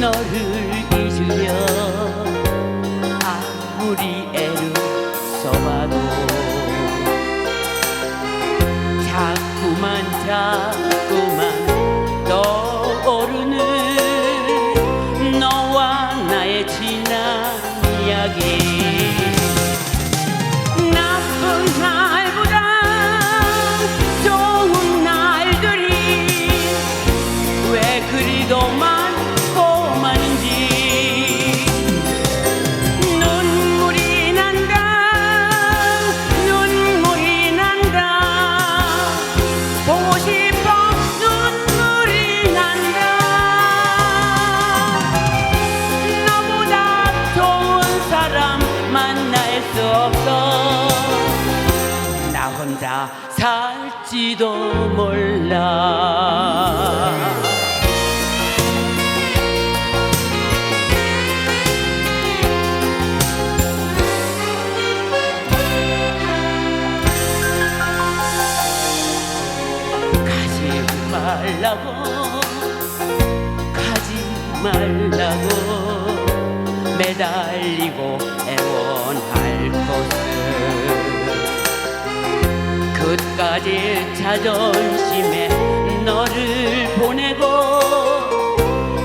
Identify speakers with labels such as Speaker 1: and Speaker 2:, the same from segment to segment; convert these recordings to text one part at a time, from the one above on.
Speaker 1: 너를 잊으려 아무리 애를 써봐도 자꾸만 자꾸만 떠오르는 너와 나의 지 없어. 나 혼자 살지도 몰라. 가지 말라고 가지 말라고 매달리고 끝까지 자존심에 너를 보내고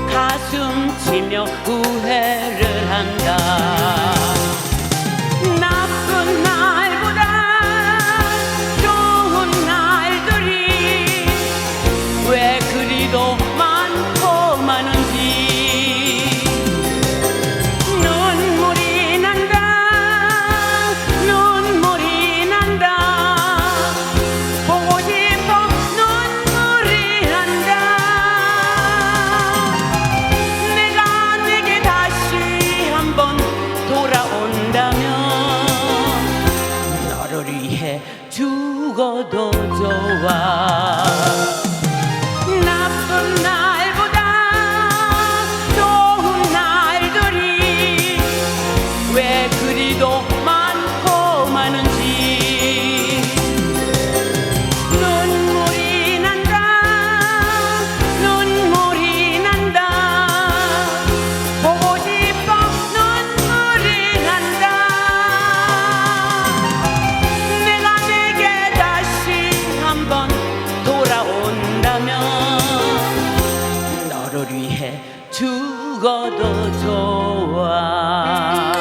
Speaker 1: 가슴 치며 후회를 한다 죽어도 좋아. 나쁜 날보다 좋은 날들이 왜 그리도 죽어도 좋아.